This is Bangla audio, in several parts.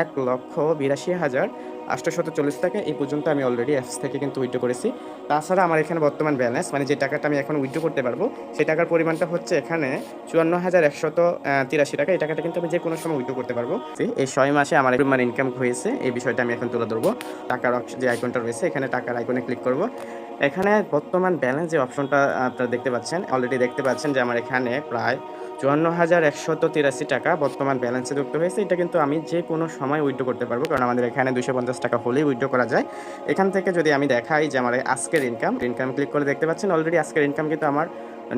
এক লক্ষ বিরাশি হাজার আটশোশত চল্লিশ টাকা। এই পর্যন্ত আমি অলরেডি অ্যাপস থেকে কিন্তু উইথড্র করেছি। তাছাড়া আমার এখানে বর্তমান ব্যালেন্স মানে যে টাকাটা আমি এখন উইথড্র করতে পারব, সেই টাকার পরিমাণটা হচ্ছে এখানে চুয়ান্ন হাজার একশত তিরাশি টাকা। এই টাকাটা কিন্তু আমি যে কোনো সময় উইথড্র করতে পারব। এই ছয় মাসে আমার পরিমাণ ইনকাম হয়েছে। এই বিষয়টা আমি এখন তুলে ধরবো। টাকার যে আইকনটা রয়েছে, এখানে টাকার আইকনে ক্লিক করব। এখানে বর্তমান ব্যালেন্স যে অপশনটা আপনারা দেখতে পাচ্ছেন অলরেডি দেখতে পাচ্ছেন যে আমার এখানে প্রায় চুয়ান্ন হাজার একশত তিরাশি টাকা বর্তমান ব্যালেন্সে যুক্ত হয়েছে। এটা কিন্তু আমি যে কোনো সময় উইড্রো করতে পারব, কারণ আমাদের এখানে দুশো পঞ্চাশ টাকা হলেই উইড্রো করা যায়। এখান থেকে যদি আমি দেখাই যে আমার আজকের ইনকাম ইনকাম ক্লিক করে দেখতে পাচ্ছেন অলরেডি আজকের ইনকাম কিন্তু আমার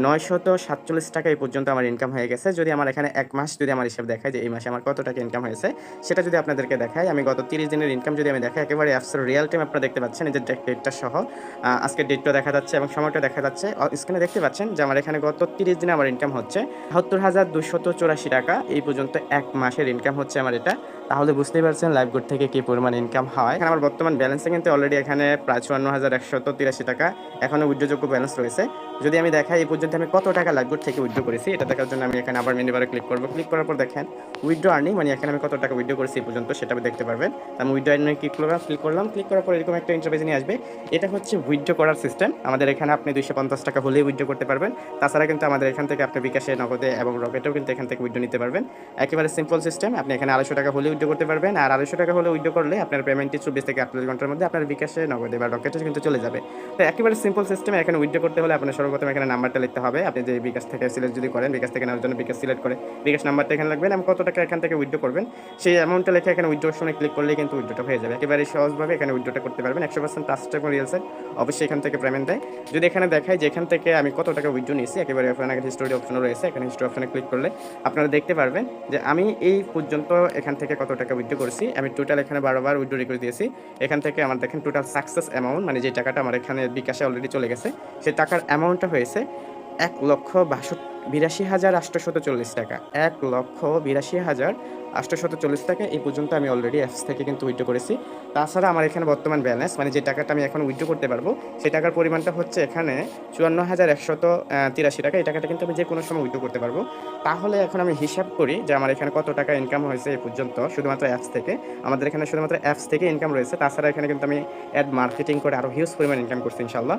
নয়শত সাতচল্লিশ টাকা এই পর্যন্ত আমার ইনকাম হয়ে গেছে। যদি আমার এখানে এক মাস যদি আমার হিসাব দেখায় যে এই মাসে আমার কত টাকা ইনকাম হয়েছে সেটা যদি আপনাদেরকে দেখাই আমি গত তিরিশ দিনের ইনকাম যদি আমি দেখাই একেবারে অ্যাপসের রিয়েল টাইম আপনারা দেখতে পাচ্ছেন এই ডেটটা সহ আহ, আজকের ডেটটা দেখা যাচ্ছে এবং সময়টা দেখা যাচ্ছে। স্ক্রিনে দেখতে পাচ্ছেন যে আমার এখানে গত তিরিশ দিনে আমার ইনকাম হচ্ছে বাহাত্তর হাজার দুশত চৌরাশি টাকা। এই পর্যন্ত এক মাসের ইনকাম হচ্ছে আমার এটা। তাহলে বুঝতেই পারছেন লাইভ গুড থেকে কি পরিমাণ ইনকাম হয়। এখানে আমার বর্তমান ব্যালেন্সে কিন্তু অলরেডি এখানে প্রায় চুয়ান্ন হাজার একশত তিরাশি টাকা এখনও উইড্রোযোগ্য ব্যালেন্স রয়েছে। যদি আমি দেখাই এই পর্যন্ত আমি কত টাকা লাগবে থেকে উইড্রো করেছি, এটা দেখার জন্য আমি এখানে আবার মেনু বারে ক্লিক করব। ক্লিক করার পর দেখেন উইড্রো আর্নিং মানে এখানে আমি কত টাকা উইড্রো করেছি এই পর্যন্ত সেটা দেখতে পারবেন। আমি উইড্রো আর্নিং ক্লিক করলাম ক্লিক করলাম ক্লিক করার পর এরকম একটা ইন্টারভেজ নিয়ে আসবে। এটা হচ্ছে উইড্রো করার সিস্টেম আমাদের এখানে আপনি দুইশো পঞ্চাশ টাকা হলেই উইড্রো করতে পারবেন। তাছাড়া কিন্তু আমাদের এখান থেকে আপনি বিকাশে, নগদে এবং রকেটেও কিন্তু এখান থেকে উইড্রো নিতে পারবেন। একেবারে সিম্পল সিস্টেম আপনি এখানে আড়াইশো টাকা হলে উইড্রো করতে পারবেন। আর আড়াইশো টাকা হলে উইড্রো করলে আপনার পেমেন্টটি চব্বিশ থেকে আটচল্লিশ ঘণ্টার মধ্যে আপনার বিকাশে, নগদে বা রকেটে কিন্তু চলে যাবে। তো একেবারে সিম্পল সিস্টেম এখানে উইড্রো করতে হলে আপনার সর্বপ্রথম এখানে নাম্বারটা লিখতে হবে। আপনি যে বিকাশ থেকে সিলেক্ট যদি করেন, বিকাশ থেকে নেওয়ার জন্য বিকাশ সিলেক্ট করে, বিকাশ নাম্বারটা এখানে লাগবেন এবং কত টাকা এখান থেকে উইড্রো করবেন, সেই অ্যামাউন্টটা লিখে এখানে উইড্রো অপশনে ক্লিক করলে কিন্তু উইড্রোটা হয়ে যাবে। একেবারে সহজভাবে এখানে উইড্রোটা করতে পারবেন। একশো পার্সেন্ট ট্রাস্ট এবং রিয়েলসের অবশ্যই এখান থেকে পেমেন্ট দেয়। যদি এখানে দেখায় যে এখান থেকে আমি কত টাকা উইড্রো নিয়েছি, একেবারে ওখানে হিস্টোরি অপশনও রয়েছে। এখানে হিস্টোরি অপশনে ক্লিক করলে আপনারা দেখতে পারবেন যে আমি এই পর্যন্ত এখান থেকে কত টাকা উইড্রো করেছি। আমি টোটাল এখানে বারোবার উইড্রো রিকোয়েস্ট দিয়েছি। এখান থেকে আমার দেখেন টোটাল সাকসেস অ্যামাউন্ট মানে যে টাকাটা আমার এখানে বিকাশে অলরেডি চলে গেছে, সেই টাকার অ্যামাউন্টটা হয়েছে। এক লক্ষ বাষট্টি, বিরাশি হাজার আটশোশত চল্লিশ টাকা। এক লক্ষ বিরাশি হাজার আটশোশত চল্লিশ টাকা। এই পর্যন্ত আমি অলরেডি অ্যাপস থেকে কিন্তু উইথড্র করেছি। তাছাড়া আমার এখানে বর্তমান ব্যালেন্স মানে যে টাকাটা আমি এখন উইথড্র করতে পারব, সেই টাকার পরিমাণটা হচ্ছে এখানে চুয়ান্ন হাজার একশত তিরাশি টাকা। এই টাকাটা কিন্তু আমি যে কোনো সময় উইথড্র করতে পারব। তাহলে এখন আমি হিসাব করি যে আমার এখানে কত টাকা ইনকাম হয়েছে এই পর্যন্ত, শুধুমাত্র অ্যাপস থেকে। আমাদের এখানে শুধুমাত্র অ্যাপস থেকে ইনকাম রয়েছে। তাছাড়া এখানে কিন্তু আমি অ্যাড মার্কেটিং করে আরও হিউজ পরিমাণ ইনকাম করছি ইনশাল্লাহ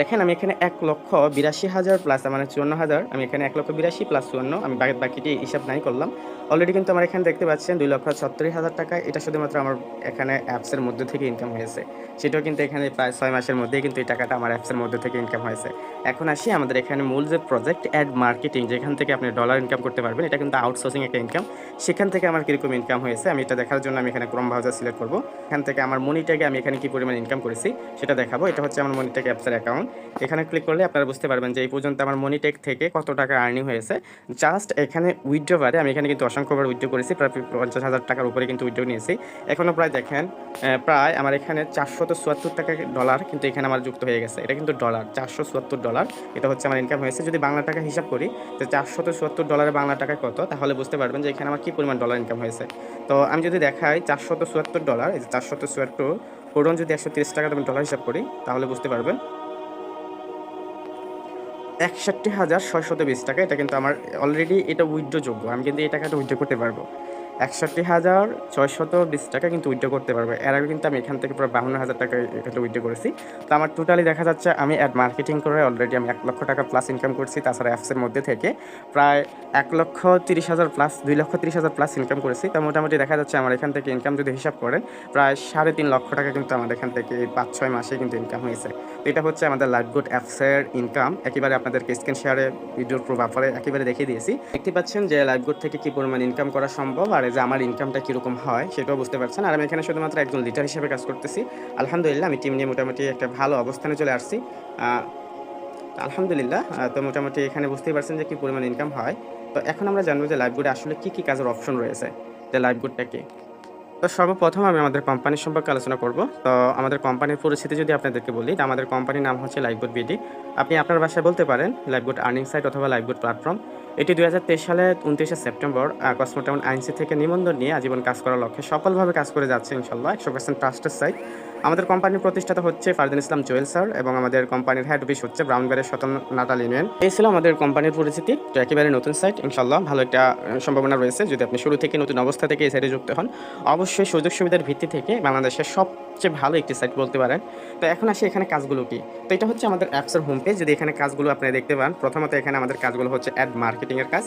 দেখেন, আমি এখানে এক লক্ষ বিরাশি হাজার প্লাস মানে চুয়ান্ন হাজার। আমি এখানে এক লক্ষ বিরাশি প্লাস চুয়ান্ন। আমি বাকি বাকিটি হিসাব নাই করলাম। অলরেডি কিন্তু আমার এখানে দেখতে পাচ্ছেন দুই লক্ষ ছত্রিশ হাজার টাকা। এটা শুধুমাত্র আমার এখানে অ্যাপসের মধ্যে থেকে ইনকাম হয়েছে। সেটাও কিন্তু এখানে প্রায় ছয় মাসের মধ্যেই কিন্তু এই টাকাটা আমার অ্যাপসের মধ্যে থেকে ইনকাম হয়েছে। এখন আসি আমাদের এখানে মূল যে প্রজেক্ট অ্যাড মার্কেটিং যেখান থেকে আপনি ডলার ইনকাম করতে পারবেন, এটা কিন্তু আউটসোর্সিং একটা ইনকাম সেখান থেকে আমার কীরকম ইনকাম হয়েছে, আমি এটা দেখার জন্য আমি এখানে ক্রম ব্রাউজার সিলেক্ট করব। এখান থেকে আমার মনিটাকে আমি এখানে কি পরিমাণ ইনকাম করেছি, সেটা দেখাবো। এটা হচ্ছে আমার মনিটেক অ্যাপসের অ্যাকাউন্ট এখানে ক্লিক করলে আপনারা বুঝতে পারবেন যে এই পর্যন্ত আমার মনিটেক থেকে কত টাকা আর্নিং হয়েছে। জাস্ট এখানে উইথড্র বারে আমি এখানে কিন্তু অসংখ্যবার উইথড্র করেছি, প্রায় পঞ্চাশ হাজার টাকার উপরে কিন্তু উইথড্র নিয়েছি। এখনও প্রায় দেখেন প্রায় আমার এখানে চারশত চুয়াত্তর টাকা ডলার কিন্তু এখানে আমার যুক্ত হয়ে গেছে। এটা কিন্তু ডলার চারশো চুয়াত্তর ডলার এটা হচ্ছে আমার ইনকাম হয়েছে। যদি বাংলা টাকা হিসাব করি যে চারশত চুয়াত্তর ডলারে বাংলা টাকা কত? তাহলে বুঝতে পারবেন যে এখানে আমার কী পরিমাণ ডলার ইনকাম হয়েছে। তো আমি যদি দেখাই চারশত চুয়াত্তর ডলার এই যে চারশত চুয়াত্তর পুরন যদি একশো তিরিশ টাকা ডলার হিসাব করি, তাহলে বুঝতে পারবেন একষট্টি হাজার ছয়শত বিশ টাকা। এটা কিন্তু আমার অলরেডি এটা উইথড্র যোগ্য। আমি কিন্তু এই টাকাটা উইথড্র করতে পারব। একষট্টি হাজার ছয়শত বিশ টাকা কিন্তু উইথড্র করতে পারব। এর আগে কিন্তু আমি এখান থেকে পুরো বাহান্ন হাজার টাকা এখানে উইথড্র করেছি। তো আমার টোটালি দেখা যাচ্ছে আমি অ্যাড মার্কেটিং করে অলরেডি আমি এক লক্ষ টাকা প্লাস ইনকাম করছি, তাছাড়া অ্যাপসের মধ্যে থেকে। প্রায় এক লক্ষ তিরিশ হাজার প্লাস দুই লক্ষ তিরিশ হাজার প্লাস ইনকাম করেছি। তো মোটামুটি দেখা যাচ্ছে আমার এখান থেকে ইনকাম যদি হিসাব করেন, প্রায় সাড়ে তিন লক্ষ টাকা কিন্তু আমার এখান থেকে পাঁচ ছয় মাসে কিন্তু ইনকাম হয়েছে। তো এটা হচ্ছে আমাদের লাইফ গুড অ্যাপসের ইনকাম একেবারে আপনাদেরকে স্ক্রিন শেয়ারে ভিডিওর প্রভাবে একেবারে দেখিয়ে দিয়েছি। দেখতে পাচ্ছেন যে লাইফ গুড থেকে কী পরিমাণ ইনকাম করা সম্ভব, আর যে আমার ইনকামটা কীরকম হয় সেটাও বুঝতে পারছেন। আর আমি এখানে শুধুমাত্র একজন লিডার হিসেবে কাজ করতেছি। আলহামদুলিল্লাহ, আমি টিম নিয়ে মোটামুটি একটা ভালো অবস্থানে চলে আসছি। আলহামদুলিল্লাহ তো মোটামুটি এখানে বুঝতেই পারছেন যে কী পরিমাণ ইনকাম হয়। তো এখন আমরা জানব যে লাইফ গুডে আসলে কী কী কাজের অপশন রয়েছে, যে লাইফ গুডটা কি? তো সর্বপ্রথম আমি আমাদের কোম্পানি সম্পর্কে আলোচনা করব। তো আমাদের কোম্পানির পরিস্থিতি যদি আপনাদেরকে বলি, তো আমাদের কোম্পানির নাম হচ্ছে লাইফগুড বিডি আপনি আপনার বাসায় বলতে পারেন লাইফগুড আর্নিং সাইট অথবা লাইফগুড প্ল্যাটফর্ম এটি দুই হাজার তেইশ সালে উনত্রিশে সেপ্টেম্বর কসমোটাউন আইনসি থেকে নিবন্ধন নিয়ে আজীবন কাজ করার লক্ষ্যে সফলভাবে কাজ করে যাচ্ছে ইনশাল্লাহ, একশো পার্সেন্ট ট্রাস্টের সাইট আমাদের কোম্পানির প্রতিষ্ঠাতা হচ্ছে ফারদিন ইসলাম জুয়েল স্যার এবং আমাদের কোম্পানির হেড অফিস হচ্ছে ব্রাউনবারের শতন নাটাল ইউনিয়ন এই ছিল আমাদের কোম্পানির পরিচিতি, তো একেবারে নতুন সাইট ইনশাল্লাহ ভালো একটা সম্ভাবনা রয়েছে যদি আপনি শুরু থেকে নতুন অবস্থা থেকে এই সাইটে যুক্ত হন। অবশ্যই সুযোগ সুবিধার ভিত্তি থেকে বাংলাদেশের সবচেয়ে ভালো একটি সাইট বলতে পারেন। তো এখন আসি এখানে কাজগুলো কি? তো এটা হচ্ছে আমাদের অ্যাপসের হোম পেজ যদি এখানে কাজগুলো আপনি দেখতে পান, প্রথমত এখানে আমাদের কাজগুলো হচ্ছে অ্যাড মার্কেটিংয়ের কাজ।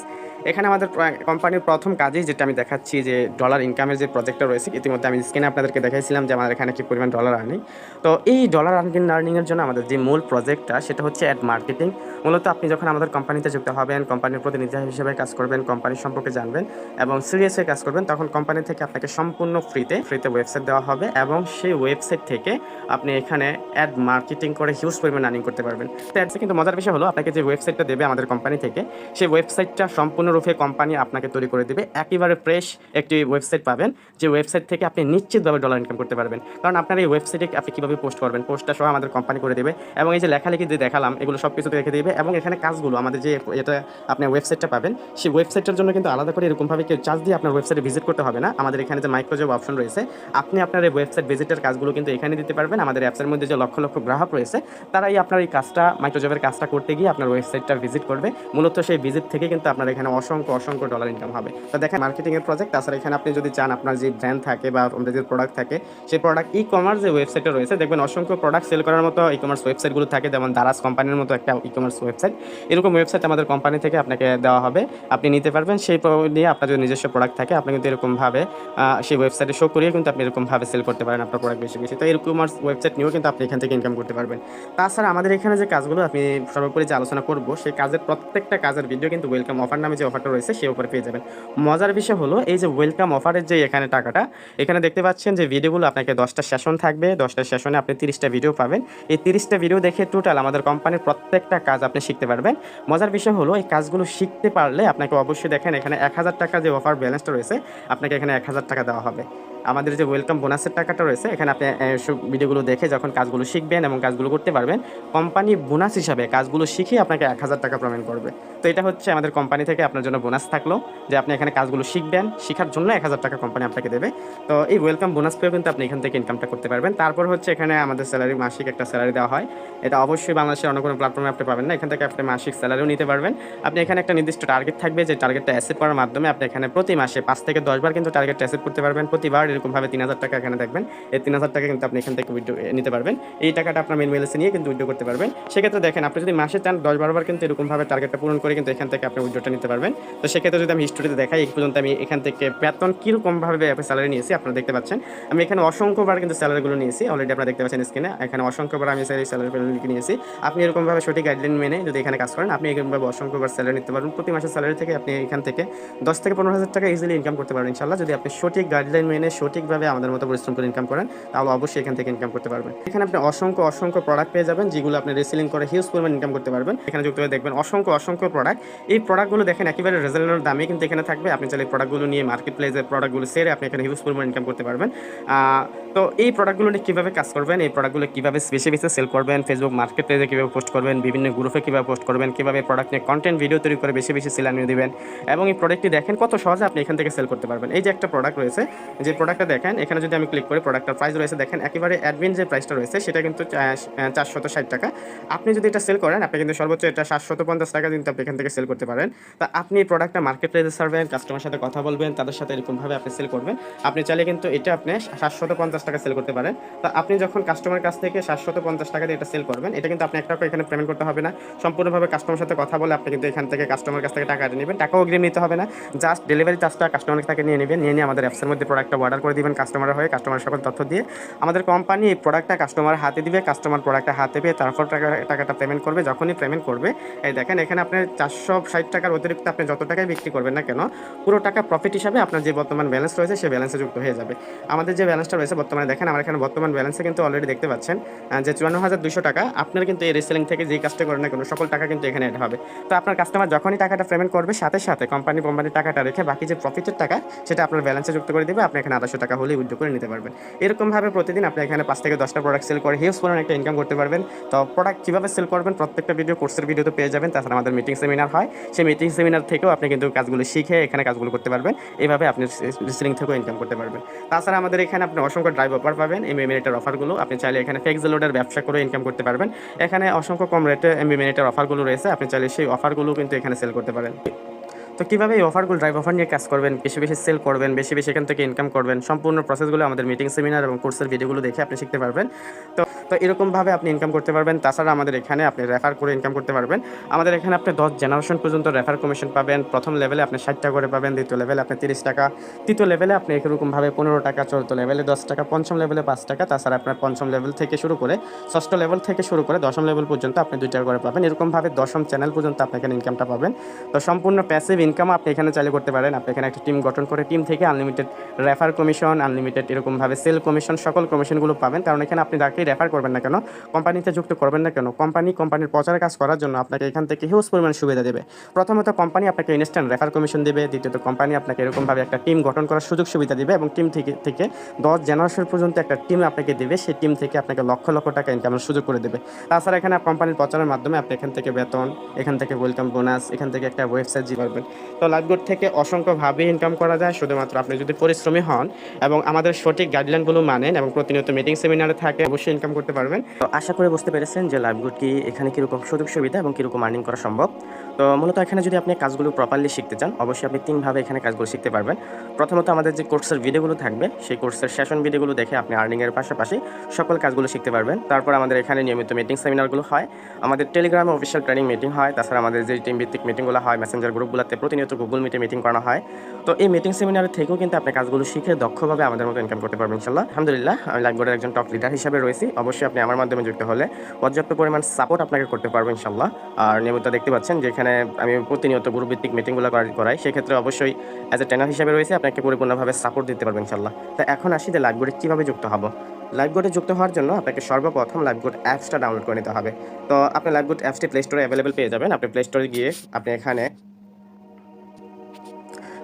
এখানে আমাদের কোম্পানির প্রথম কাজই যেটা আমি দেখাচ্ছি যে ডলার ইনকামের যে প্রজেক্টটা রয়েছে, ইতিমধ্যে আমি স্ক্রিনে আপনাদেরকে দেখাইছিলাম যে আমাদের এখানে কি পরিমাণ ডলার আর্নিং তো এই ডলার আর্নিং আর্নিংয়ের জন্য আমাদের যে মূল প্রজেক্টটা সেটা হচ্ছে অ্যাড মার্কেটিং মূলত আপনি যখন আমাদের কোম্পানিতে যুক্ত হবেন কোম্পানির প্রতিনিধি হিসেবে কাজ করবেন কোম্পানি সম্পর্কে জানবেন এবং সিরিয়াস হয়ে কাজ করবেন, তখন কোম্পানি থেকে আপনাকে সম্পূর্ণ ফ্রিতে ফ্রিতে ওয়েবসাইট দেওয়া হবে এবং সেই ওয়েবসাইট থেকে আপনি এখানে অ্যাড মার্কেটিং করে হিউজ পরিমাণ আর্নিং করতে পারবেন। তো অ্যাডসে কিন্তু মজার বিষয় হলো, আপনাকে যে ওয়েবসাইটটা দেবে আমাদের কোম্পানি থেকে, সেই ওয়েবসাইটটা সম্পূর্ণরূপে কোম্পানি আপনাকে তৈরি করে দেবে। একেবারে ফ্রেশ একটি ওয়েবসাইট পাবেন, যে ওয়েবসাইট থেকে আপনি নিশ্চিতভাবে ডলার ইনকাম করতে পারবেন। কারণ আপনার এই ওয়েবসাইটে আপনি কীভাবে পোস্ট করবেন? পোস্টটা সহ আমাদের কোম্পানি করে দেবে এবং এই যে লেখালেখি যে দেখালাম, এগুলো সব কিছু রেখে দেবে এবং এখানে কাজগুলো, আমাদের যে এটা আপনি ওয়েবসাইটটা পাবেন, সেই ওয়েবসাইটের জন্য কিন্তু আলাদা করে এরকমভাবে কেউ চার্জ দিয়ে আপনার ওয়েবসাইটে ভিজিট করতে হবে না। আমাদের এখানে যে মাইক্রোজব অপশন রয়েছে, আপনি আপনার এই ওয়েবসাইট ভিজিটের কাজগুলো কিন্তু এখানে দিতে পারবেন। আমাদের অ্যাপসের মধ্যে যে লক্ষ লক্ষ গ্রাহক রয়েছে, তারাই আপনার এই কাজটা মাইক্রোজবের কাজটা করতে গিয়ে আপনার ওয়েবসাইটটা ভিজিট করবে। মূলত সেই ভিজিট থেকে কিন্তু আপনার এখানে অসংখ্য অসংখ্য ডলার ইনকাম হবে। তো দেখেন মার্কেটিংয়ের প্রজেক্ট তাছাড়া এখানে আপনি যদি চান আপনার যে ব্র্যান্ড থাকে বা আমাদের যে প্রোডাক্ট থাকে, সেই প্রোডাক্ট ই কমার্স যে ওয়েবসাইটটা রয়েছে, দেখবেন অসংখ্য প্রোডাক্ট সেল করার মতো ই কমার্স ওয়েবসাইটগুলো থাকে, যেমন দারাজ কোম্পানির মতো একটা ই কমার্স ওয়েবসাইট এরকম ওয়েবসাইট আমাদের কোম্পানি থেকে আপনাকে দেওয়া হবে। আপনি নিতে পারবেন, সেই নিয়ে আপনার যদি নিজস্ব প্রোডাক্ট থাকে, আপনি কিন্তু এরকমভাবে সেই ওয়েবসাইটে শো করিয়ে কিন্তু আপনি এরকমভাবে সেল করতে পারেন আপনার প্রোডাক্ট বেশি বেশি। তো এই কমার্স ওয়েবসাইট নিয়েও কিন্তু আপনি এখান থেকে ইনকাম করতে পারবেন। তাছাড়া আমাদের এখানে যে কাজগুলো আমি সর্বোপরি যে আলোচনা করব, সেই কাজের প্রত্যেকটা কাজের ভিডিও কিন্তু ওয়েলকাম অফার নামে যে অফারটা রয়েছে, সেই অফার পেয়ে যাবেন। মজার বিষয় হলো, এই যে ওয়েলকাম অফারের যে এখানে টাকাটা, এখানে দেখতে পাচ্ছেন যে ভিডিওগুলো আপনাকে দশটা সেশন থাকবে দশটা সেশনে আপনি তিরিশটা ভিডিও পাবেন। এই তিরিশটা ভিডিও দেখে টোটাল আমাদের কোম্পানির প্রত্যেকটা কাজ আপনি শিখতে পারবেন। মজার বিষয় হলো, এই কাজগুলো শিখতে পারলে আপনাকে অবশ্যই দেখেন, এখানে এক হাজার টাকা যে অফার ব্যালেন্সটা রয়েছে, আপনাকে এখানে এক হাজার টাকা দেওয়া হবে। আমাদের যে ওয়েলকাম বোনাসের টাকাটা রয়েছে, এখানে আপনি সব ভিডিওগুলো দেখে যখন কাজগুলো শিখবেন এবং কাজগুলো করতে পারবেন কোম্পানি বোনাস হিসাবে কাজগুলো শিখে আপনাকে এক হাজার টাকা পেমেন্ট করবে। তো এটা হচ্ছে আমাদের কোম্পানি থেকে আপনার জন্য বোনাস থাকল যে আপনি এখানে কাজগুলো শিখবেন, শেখার জন্য এক হাজার টাকা কোম্পানি আপনাকে দেবে। তো এই ওয়েলকাম বোনাস পেয়েও কিন্তু আপনি এখান থেকে ইনকামটা করতে পারবেন। তারপর হচ্ছে এখানে আমাদের স্যালারি মাসিক একটা স্যালারি দেওয়া হয়। এটা অবশ্যই বাংলাদেশের অন্য কোনো প্ল্যাটফর্মে আপনি পাবেন না। এখান থেকে আপনি মাসিক স্যালারিও নিতে পারবেন। আপনি এখানে একটা নির্দিষ্ট টার্গেট থাকবে যে টার্গেটটা অ্যাসেট করার মাধ্যমে আপনি এখানে প্রতি মাসে পাঁচ থেকে দশবার কিন্তু টার্গেটটা অ্যাসেট করতে পারবেন। প্রতিবার এরকমভাবে তিন হাজার টাকা এখানে দেখবেন। এই তিন হাজার টাকা কিন্তু আপনি এখান থেকে উইড্রো নিতে পারবেন। এই টাকাটা আপনার মেন মেলেসে নিয়ে কিন্তু উইড্রো করতে পারবেন। সেক্ষেত্রে দেখেন, আপনি যদি মাসে চান, দশ বারবার কিন্তু এরকমভাবে টার্গেটটা পূরণ করে কিন্তু এখান থেকে আপনি উইড্রোটা নিতে পারবেন। তো সেক্ষেত্রে যদি আমি হিস্টোরিতে দেখাই, এই পর্যন্ত আমি এখান থেকে বেতন কীরকমভাবে স্যালারি নিয়েছি আপনারা দেখতে পাচ্ছেন। আমি এখানে অসংখ্যবার কিন্তু স্যালারিগুলো নিয়েছি অলরেডি আপনারা দেখতে পাচ্ছেন স্ক্রিনে এখানে অসংখ্যবার আমি স্যালারি স্যালারি লিখে নিয়েছি। আপনি এরকমভাবে সঠিক গাইডলাইন মেনে যদি এখানে কাজ করেন, আপনি এরকমভাবে অসংখ্যবার স্যালারি নিতে পারবেন। প্রতি মাসের স্যালারি থেকে আপনি এখান থেকে দশ থেকে পনেরো হাজার টাকা ইজিলি ইনকাম করতে পারবেন ইনশাল্লাহ যদি আপনি সঠিক গাইডলাইন মেনে সঠিকভাবে আমাদের মতো পরিশ্রম করে ইনকাম করেন, তাহলে অবশ্যই এখান থেকে ইনকাম করতে পারবেন। এখানে আপনি অসংখ্য অসংখ্য প্রোডাক্ট পেয়ে যাবেন, যেগুলো আপনি রিসেলিং করে হিউজ পরিমাণ ইনকাম করতে পারবেন। এখানে যুক্ত হয়ে দেখবেন অসংখ্য অসংখ্য প্রোডাক্ট এই প্রোডাক্টগুলো দেখেন একেবারে রেজাল্টের দামে কিন্তু এখানে থাকবে। আপনি চাইলে প্রোডাক্টগুলো নিয়ে মার্কেট প্লেসে প্রোডাক্টগুলো সেরে আপনি এখানে হিউজ পরিমাণ ইনকাম করতে পারবেন। তো এই প্রোডাক্টগুলো নিয়ে কীভাবে কাজ করবেন, এই প্রোডাক্টগুলো কীভাবে বেশি বেশি সেল করবেন ফেসবুক মার্কেট প্লেসে কীভাবে পোস্ট করবেন, বিভিন্ন গ্রুপে কীভাবে পোস্ট করবেন, কীভাবে প্রোডাক্ট নিয়ে কন্টেন্ট ভিডিও তৈরি করে বেশি বেশি সেল আনিয়ে দেবেন এবং এই প্রোডাক্টটি দেখেন কত সহজে আপনি এখান থেকে সেল করতে পারবেন। এই যে একটা প্রোডাক্ট রয়েছে, যে প্রোডাক্টটা দেখেন, এখানে যদি আমি ক্লিক করি প্রোডাক্টের প্রাইস রয়েছে, দেখেন একেবারে অ্যাডমিন যে প্রাইসটা রয়েছে, সেটা কিন্তু চারশত ষাট টাকা। আপনি যদি এটা সেল করেন, আপনি কিন্তু সর্বোচ্চ এটা সাতশত পঞ্চাশ টাকা কিন্তু আপনি এখান থেকে সেল করতে পারেন। তা আপনি এই প্রোডাক্টটা মার্কেট প্লেসে সারবেন কাস্টমার সাথে কথা বলবেন, তাদের সাথে এরকমভাবে আপনি সেল করবেন। আপনি চাইলে কিন্তু এটা আপনি সাতশত পঞ্চাশ টাকা সেল করতে পারেন। তা আপনি যখন কাস্টমার কাছ থেকে সাতশত পঞ্চাশ টাকা দিয়ে এটা সেল করবেন, এটা কিন্তু আপনি একটা করে এখানে পেমেন্ট করতে হবে না। সম্পূর্ণভাবে কাস্টমার সাথে কথা বলে আপনি কিন্তু এখান থেকে কাস্টমার কাছ থেকে টাকা নেবেন। টাকাও অগ্রিম নিতে হবে না। জাস্ট ডেলিভারি চার্জটা কাস্টমার থেকে নিয়ে নেবেন, নিয়ে নিয়ে আমাদের অ্যাপসের মধ্যে প্রোডাক্টটা অর্ডার করে দিবেন কাস্টমারের হয়ে কাস্টমারের সকল তথ্য দিয়ে। আমাদের কোম্পানি এই প্রোডাক্টটা কাস্টমার হাতে দিবে কাস্টমার প্রোডাক্টটা হাতে পেয়ে তারপর টাকা, টাকাটা পেমেন্ট করবে। যখনই পেমেন্ট করবে, এই দেখেন এখানে আপনার চারশো ষাট টাকার অতিরিক্ত আপনি যত টাকায় বিক্রি করবেন না কেন, পুরো টাকা প্রফিট হিসাবে আপনার যে বর্তমান ব্যালেন্স রয়েছে সেই ব্যালেন্সে যুক্ত হয়ে যাবে। আমাদের যে ব্যালেন্সটা রয়েছে বর্তমানে দেখেন, আমার এখানে বর্তমান ব্যালেন্সে কিন্তু অলরেডি দেখতে পাচ্ছেন যে চুয়ান্ন হাজার দুশো টাকা আপনার কিন্তু এই রিসেলিং থেকে যেই কাজটা করেন না কেন, সকল টাকা কিন্তু এখানে অ্যাড হবে। তো আপনার কাস্টমার যখনই টাকাটা পেমেন্ট করবে, সাথে সাথে কোম্পানি কোম্পানির টাকাটা রেখে বাকি যে প্রফিটের টাকা, সেটা আপনার ব্যালেন্সে যুক্ত করে দিবে, আপনি এখানে আড়াইশো টাকা হলে উইথড্র করে নিতে পারবেন। এরকমভাবে প্রতিদিন আপনি এখানে পাঁচ থেকে দশটা প্রোডাক্ট সেল করে হিউজ পরিমাণ একটা ইনকাম করতে পারবেন। তো প্রোডাক্ট কীভাবে সেল করবেন, প্রত্যেকটা ভিডিও কোর্সের ভিডিও তো পেয়ে যাবেন, তাছাড়া আমাদের মিটিং সেমিনার হয়, সেই মিটিং সেমিনার থেকেও আপনি কিন্তু কাজগুলো শিখে এখানে কাজগুলো করতে পারবেন। এইভাবে আপনি রিসেলিং থেকেও ইনকাম করতে পারবেন। তাছাড়া আমাদের এখানে আপনি অসংখ্য ড্রাইভ অফার পাবেন এমবি মিনিটের অফারগুলো আপনি চাইলে এখানে ফেক্স লোডের ব্যবসা করে ইনকাম করতে পারবেন। এখানে অসংখ্য কম রেটে এমবি মিনিটের অফারগুলো রয়েছে, আপনি চাইলে সেই অফারগুলো কিন্তু এখানে সেল করতে পারেন। তো কীভাবে এই অফারগুলো ড্রাইভ অফার নিয়ে কাজ করবেন, বেশি বেশি সেল করবেন, বেশি বেশি এখান থেকে ইনকাম করবেন, সম্পূর্ণ প্রসেসগুলো আমাদের মিটিং সেমিনার এবং কোর্সের ভিডিওগুলো দেখে আপনি শিখতে পারবেন। তো তো এরকমভাবে আপনি ইনকাম করতে পারবেন, তাছাড়া আমাদের এখানে আপনি রেফার করে ইনকাম করতে পারবেন। আমাদের এখানে আপনি দশ জেনারেশন পর্যন্ত রেফার কমিশন পাবেন, প্রথম লেভেলে আপনি ষাট টাকা করে পাবেন, দ্বিতীয় লেভেলে আপনি তিরিশ টাকা, তৃতীয় লেভেলে আপনি এরকমভাবে পনেরো টাকা চতুর্থ লেভেলে দশ টাকা, পঞ্চম লেভেলে পাঁচ টাকা, তাছাড়া আপনার পঞ্চম লেভেল থেকে শুরু করে ষষ্ঠ লেভেল থেকে শুরু করে দশম লেভেল পর্যন্ত আপনি দুই টাকা করে পাবেন। এরকমভাবে দশম চ্যানেল পর্যন্ত আপনি এখানে ইনকামটা পাবেন। তো সম্পূর্ণ প্যাসিভ ইনকাম আপনি এখানে চাইলে করতে পারেন। আপনি এখানে একটা টিম গঠন করে টিম থেকে আনলিমিটেড রেফার কমিশন আনলিমিটেড এরকমভাবে সেল কমিশন সকল কমিশনগুলো পাবেন। কারণ এখানে আপনি যাকেই রেফার করবেন না কেন কোম্পানিতে যুক্ত করবেন না কেন কোম্পানি কোম্পানির প্রচারের কাজ করার জন্য আপনাকে এখান থেকে হিউজ পরিমাণ সুবিধা দেবে। প্রথমত কোম্পানি আপনাকে ইনস্ট্যান্ট রেফার কমিশন দেবে। দ্বিতীয়ত কোম্পানি আপনাকে এরকমভাবে একটা টিম গঠন করার সুযোগ সুবিধা দেবে এবং টিম থেকে থেকে দশ জেনারেশন পর্যন্ত একটা টিম আপনাকে দেবে। সেই টিম থেকে আপনাকে লক্ষ লক্ষ টাকা ইনকামের সুযোগ করে দেবে। তাছাড়া এখানে কোম্পানির প্রচারের মাধ্যমে আপনি এখান থেকে বেতন, এখান থেকে ওয়েলকাম বোনাস এখান থেকে একটা ওয়েবসাইট জি পারবেন তো লাইভগুড থেকে অসংখ্যভাবে ইনকাম করা যায়, শুধুমাত্র আপনি যদি পরিশ্রমী হন এবং আমাদের সঠিক গাইডলাইনগুলো মানেন এবং প্রতিনিয়ত মিটিং সেমিনারে থাকে, অবশ্যই ইনকাম করতে পারবেন। তো আশা করে বুঝতে পেরেছেন যে লাইভগুড কি এখানে কীরকম সুযোগ সুবিধা এবং কীরকম আর্নিং করা সম্ভব। তো মূলত এখানে যদি আপনি কাজগুলো প্রপারলি শিখতে চান, অবশ্যই আপনি তিনভাবে এখানে কাজগুলো শিখতে পারবেন। প্রথমত আমাদের যে কোর্সের ভিডিওগুলো থাকবে, সেই কোর্সের সেশন ভিডিওগুলো দেখে আপনি আর্নিংয়ের পাশাপাশি সকল কাজগুলো শিখতে পারবেন। তারপর আমাদের এখানে নিয়মিত মিটিং সেমিনারগুলো হয়। আমাদের টেলিগ্রামে অফিসিয়াল ট্রেনিং মিটিং হয়। তাছাড়া আমাদের যে টিম ভিত্তিক মিটিংগুলো হয় মেসেঞ্জার গ্রুপগুলোতে প্রতিনিয়ত গুগল মিটে মিটিং করা হয়। তো এই মিটিং সেমিনারের থেকেও কিন্তু আপনি কাজগুলো শিখে দক্ষভাবে আমাদের মতো ইনকাম করতে পারবেন ইনশাল্লাহ আলহামদুলিল্লাহ, আমি লাইভবোর্ডের একজন টপ লিডার হিসাবে রয়েছি। অবশ্যই আপনি আমার মাধ্যমে যুক্ত হলে পর্যাপ্ত পরিমাণ সাপোর্ট আপনাকে করতে পারব ইনশাল্লাহ আর নিয়মিত দেখতে পাচ্ছেন যেখানে আমি প্রতিনিয়ত গ্রুপ ভিত্তিক মিটিংগুলো করাই, সেক্ষেত্রে অবশ্যই অ্যাজ এ ট্রেনার হিসাবে রয়েছে, আপনাকে পরিপূর্ণভাবে সাপোর্ট দিতে পারবেন ইনশাল্লাহ তো এখন আসি যে লাইভবোর্ডে কীভাবে যুক্ত হব। লাইভবোর্ডে যুক্ত হওয়ার জন্য আপনাকে সর্বপ্রথম লাইভবোর্ড অ্যাপসটা ডাউনলোড করে নিতে হবে। তো আপনি লাইভবোর্ড অ্যাপসটি প্লে স্টোরে অ্যাভেলেবেল পেয়ে যাবেন। আপনি প্লে স্টোরে গিয়ে আপনি এখানে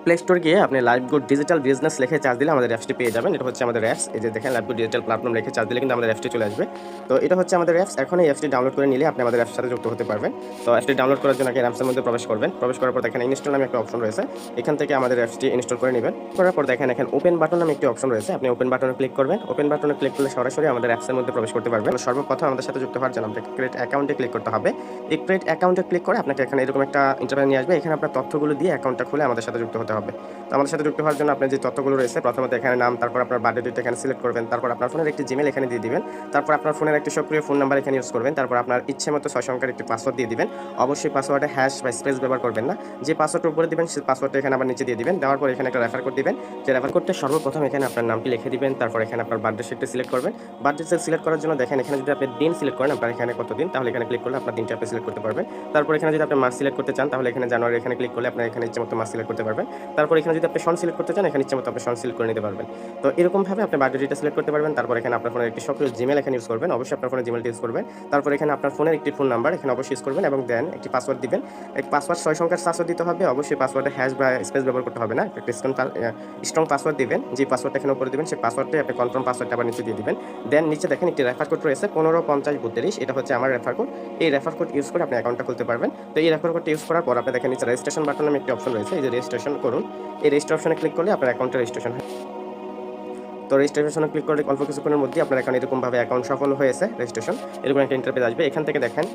প্লে স্টোর গিয়ে আপনি লাইভ গুড ডিজিটাল বিজনেস লিখে চার্জ দিলে আমাদের অ্যাপসটি পেয়ে যাবেন। এটা হচ্ছে আমাদের অ্যাপস এই যে দেখেন লাইভ গুড ডিজিটাল প্ল্যাটফর্ম লিখে চার্জ দিলে কিন্তু আমাদের অ্যাপসটি চলে আসবে। তো এটা হচ্ছে আমাদের অ্যাপস এখন এই অ্যাপসটি ডাউনলোড করে নিলে আপনি আমাদের অ্যাপস সাথে যুক্ত হতে পারবেন। তো অ্যাপসটি ডাউনলোড করার জন্য আগে অ্যাপসের মধ্যে প্রবেশ করবেন। প্রবেশ করার পর দেখেন ইনস্টল নামে একটা অপশন রয়েছে। এখান থেকে আমাদের অ্যাপসটি ইনস্টল করে নেবেন। করার পর দেখেন, এখানে ওপেন বাটন নামে একটি অপশন রয়েছে। আপনি ওপেন বাটনে ক্লিক করবেন। ওপেন বাটনে ক্লিক করলে সরাসরি আমাদের অ্যাপসের মধ্যে প্রবেশ করতে পারবেন। সর্বপ্রথম আমাদের সাথে যুক্ত হওয়ার জন্য আপনাকে ক্রিয়েট অ্যাকাউন্টে ক্লিক করতে হবে। এই ক্রিয়েট অ্যাকাউন্টে ক্লিক করে আপনাকে এখানে এরকম একটা ইন্টারভিউ নিয়ে আসবে। এখানে আপনার তথ্যগুলো দিয়ে অ্যাকাউন্টটা খুলে আমাদের সাথে যুক্ত হতে হবে। তো আমাদের সাথে যুক্ত হওয়ার জন্য আপনার যে তথ্যগুলো রয়েছে, প্রথমত এখানে নাম, তারপর আপনার বার্থডে ডেট এখানে সিলেক্ট করবেন, তারপর আপনার ফোনের একটি জিমেল এখানে দিয়ে দিবেন, তারপর আপনার ফোনের একটি সক্রিয় ফোন নাম্বার এখানে ইউজ করবেন, তারপর আপনার ইচ্ছে মতো ছয় সংখ্যার একটি পাসওয়ার্ড দিয়ে দিবেন। অবশ্যই পাসওয়ার্ডে হ্যাশ বা স্পেস ব্যবহার করবেন না। যে পাসওয়ার্ডটা উপরে দিবেন সেই পাসওয়ার্ডটা এখানে আবার নিচে দিয়ে দিবেন, দেওয়ার পর এখানে একটা রেফার কোড দিবেন। যে রেফার কোডটা সর্বপ্রথম এখানে আপনার নামটি লিখে দিবেন, তারপর এখানে আপনার বার্থডে সেটটা সিলেক্ট করবেন। বার্থডে সেট সিলেক্ট করার জন্য দেখেন, এখানে যদি আপনি দিন সিলেক্ট করেন, আপনার এখানে কত দিন? তাহলে এখানে ক্লিক করলে আপনার দিনটা আপনি সিলেক্ট করতে পারবেন। তারপর এখানে যদি আপনি মাস সিলেক্ট করতে চান, তাহলে এখানে জানুয়ারি এখানে ক্লিক করলে আপনার এখানে ইচ্ছে মতো মাস সিলেক্ট করতে পারবেন। তারপর এখানে যদি আপনি সন সিলেক্ট করতে চান, এখানে ইচ্ছে মতো আপনি সন সিলেক্ট করে নিতে পারবেন। তো এরকমভাবে আপনি ডেটটা সিলেক্ট করতে পারবেন, তারপর এখানে আপনার ফোনের একটি সক্রিয় জিমেল এখানে ইউজ করবেন, অবশ্যই আপনার ফোনে জিমেলটা ইউজ করবেন। তারপর এখানে আপনার ফোনের একটি ফোন নাম্বার এখানে অবশ্যই ইউজ করবেন এবং দেন একটি পাসওয়ার্ড দিবেন। এক পাসওয়ার্ড ছয় সংখ্যার পাসওয়ার্ড দিতে হবে, অবশ্যই পাসওয়ার্ডে হ্যাশ বা স্পেস ব্যবহার করতে হবে না। একটা স্ট্রং পাসওয়ার্ড দিবেন, যে পাসওয়ার্ডটা এখানে উপরে দিবেন, সেই পাসওয়ার্ডটা আপনি কনফার্ম পাসওয়ার্ডটা আবার নিচে দিয়ে দিবেন। দেন নিচে দেখেন একটি রেফার কোড রয়েছে, পনেরো, পঞ্চাশ, বত্রিশ, এটা হচ্ছে আমার রেফার কোড এই রেফার কোড ইউজ করে আপনি অ্যাকাউন্টটা খুলতে পারবেন। তো এই রেফার কোডটা ইউজ করার পর আপনি দেখেন নিচে রেজিস্ট্রেশন বাটন নামে একটি অপশন রয়েছে, এই যে রেজিস্ট্রেশন করুন। এই রেজিস্ট্রেশনে ক্লিক করলে আপনার অ্যাকাউন্টটা রেজিস্ট্রেশন হয়। তো রেজিস্ট্রেশনে ক্লিক করলে অল্প কিছুক্ষণের মধ্যে আপনার এখন এরকমভাবে অ্যাকাউন্ট সফল হয়েছে রেজিস্ট্রেশন এরকম একটা ইন্টারপেজ আসবে। এখান থেকে দেখেন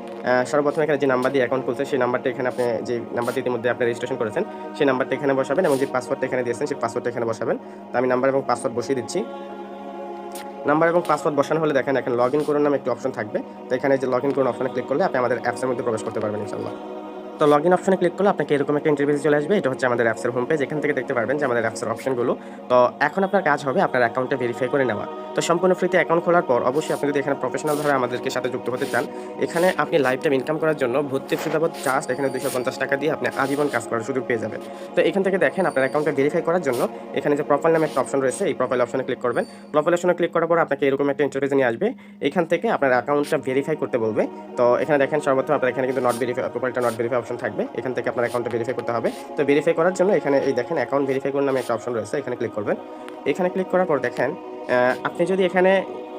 সর্বপ্রথম এখানে যে নাম্বার দিয়ে অ্যাকাউন্ট খুলছে, সেই নাম্বারটা এখানে আপনি যে নাম্বারটি ইতিমধ্যে আপনি রেজিস্ট্রেশন করেছেন, সেই নাম্বারটা এখানে বসাবেন এবং যে পাসওয়ার্ডটা এখানে দিয়েছেন, সেই পাসওয়ার্ডটা এখানে বসাবেন। তো আমি নাম্বার এবং পাসওয়ার্ড বসিয়ে দিচ্ছি। নাম্বার এবং পাসওয়ার্ড বসানো হলে দেখেন, এখানে লগ ইন করুন নামে একটি অপশন থাকবে। তো এখানে যে লগ ইন করুন অপশানে ক্লিক করলে আপনি আমাদের অ্যাপসের মধ্যে প্রবেশ করতে পারবেন ইনশাল্লাহ তো লগ ইন অপশনে ক্লিক করলে আপনাকে এরকম একটা ইন্টারভিউ চলে আসবে। এটা হচ্ছে আমাদের অ্যাপসের হোম পেজ এখান থেকে দেখতে পারবেন যে আমাদের অ্যাপসের অপশনগুলো তো এখন আপনার কাজ হবে আপনার অ্যাকাউন্টটা ভেরিফাই করে নেওয়া। তো সম্পূর্ণ ফ্রিতে অ্যাকাউন্ট খোলার পর অবশ্যই আপনি যদি এখানে প্রফেশনাল ভাবে আমাদেরকে সাথে যুক্ত হতে চান, এখানে আপনি লাইফ টাইম ইনকাম করার জন্য ভর্তি ফি বাবদ চার্জ এখানে দুশো পঞ্চাশ টাকা দিয়ে আপনি আজীবন কাজ করার সুযোগ পেয়ে যাবেন। তো এখান থেকে দেখেন আপনার অ্যাকাউন্টটা ভেরিফাই করার জন্য এখানে যে প্রোফাইল নামে একটা অপশন রয়েছে, এই প্রোফাইল অপশনে ক্লিক করবেন। প্রোফাইল অপশনে ক্লিক করার পর আপনাকে এরকম একটা ইন্টারভিউ নিয়ে আসবে। এখান থেকে আপনার অ্যাকাউন্টটা ভেরিফাই করতে বলবে। তো এখানে দেখেন সর্বপ্রথম আপনার এখানে কিন্তু নট ভেরিফাই প্রোফাইলটা নট ভেরিফাই অপশন থাকবে, এখান থেকে আপনার অ্যাকাউন্টটা ভেরিফাই করতে হবে। তো ভেরিফাই করার জন্য এখানে, এই দেখেন অ্যাকাউন্ট ভেরিফাই করুন নামে একটা অপশন রয়েছে, এখানে ক্লিক করবেন। এখানে ক্লিক করার পর দেখেন আপনি যদি এখানে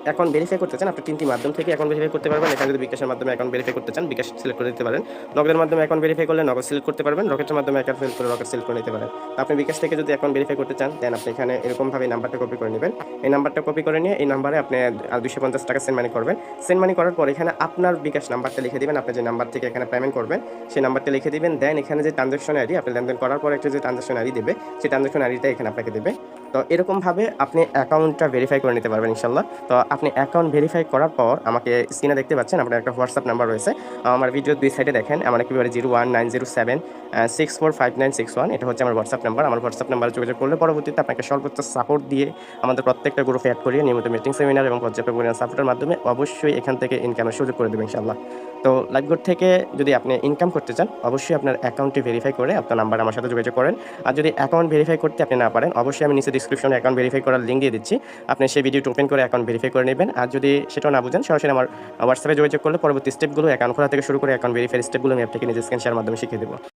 অ্যাকাউন্ট ভেরিফাই করতে চান, আপনি তিনটি মাধ্যম থেকে অ্যাকাউন্ট ভেরিফাই করতে পারবেন। এখানে যদি বিকাশের মাধ্যমে অ্যাকাউন্ট ভেরিফাই করতে চান, বিকাশ সিলেক্ট করে দিতে পারেন। নগদের মাধ্যমে অ্যাকাউন্ট ভেরিফাই করলে নগদ সিলেক্ট করতে পারবেন। রকেটের মাধ্যমে অ্যাকাউন্ট সিলেক্ট করে রকেট সিলেক্ট করে নিতে পারেন। আপনি বিকাশ থেকে যদি অ্যাকাউন্ট ভেরিফাই করতে চান দেন আপনি এখানে এরকমভাবে নাম্বারটা কপি করে নেবেন। এই নাম্বারটা কপি করে নিয়ে এই নাম্বারে আপনি দুশো পঞ্চাশ টাকা সেন্ড মানি করবেন। সেন্ড মানি করার পর এখানে আপনার বিকাশ নাম্বারটা লিখে দেবেন। আপনি যে নাম্বার থেকে এখানে পেমেন্ট করবেন, সেই নাম্বারটা লিখে দেবেন। দেন এখানে যে ট্রানজাকশন আইডি আপনি লেনদেন করার পর একটা যে ট্রানজাকশন আইডি দেবে, সেই ট্রানজাকশন আইডিটা এখানে আপনাকে দেবে। তো এরকমভাবে আপনি অ্যাকাউন্টটা ভেরিফাই করে নিতে পারবেন ইনশাল্লাহ তো আপনি অ্যাকাউন্ট ভেরিফাই করার পর আমাকে স্ক্রিনে দেখতে পাচ্ছেন, আপনার একটা হোয়াটসঅ্যাপ নাম্বার রয়েছে। আমার ভিডিও দুই সাইডে দেখেন, আমার একেবারে zero one nine zero seven six four five nine six one এটা হচ্ছে আমার হোয়াটসঅ্যাপ নাম্বার আমার হোয়াটসঅ্যাপ নাম্বারে যোগাযোগ করলে পরবর্তীতে আপনাকে সর্বোচ্চ সাপোর্ট দিয়ে আমাদের প্রত্যেকটা গ্রুপে অ্যাড করিয়ে নিয়মিত মিটিং সেমিনার এবং পর্যাপ্ত পরিমাণ সাপোর্টের মাধ্যমে অবশ্যই এখান থেকে ইনকামের সুযোগ করে দেবেন ইনশাল্লাহ তো লাইভগুড থেকে যদি আপনি ইনকাম করতে চান, অবশ্যই আপনার অ্যাকাউন্টটি ভেরিফাই করে আপনার নাম্বার আমার সাথে যোগাযোগ করেন। আর যদি অ্যাকাউন্ট ভেরিফাই করতে আপনি না পারেন, অবশ্যই আমি নিচে ডিসক্রিপশনে অ্যাকাউন্ট ভেরিফাই করার লিঙ্ক দিয়ে দিচ্ছি। আপনি সেই ভিডিওটি ওপেন করে অ্যাকাউন্ট ভেরিফাই করে নেবেন। আর যদি সেটা না বুঝেন, সরাসরি আমার হোয়াটসঅ্যাপে যোগাযোগ করলে পরবর্তী স্টেপগুলো অ্যাকাউন্ট খোলা থেকে শুরু করে অ্যাকাউন্ট ভেরিফাই স্টেপগুলো আমি আপনাকে নিজে স্ক্যান শেয়ার মাধ্যমে শিখিয়ে দেবো।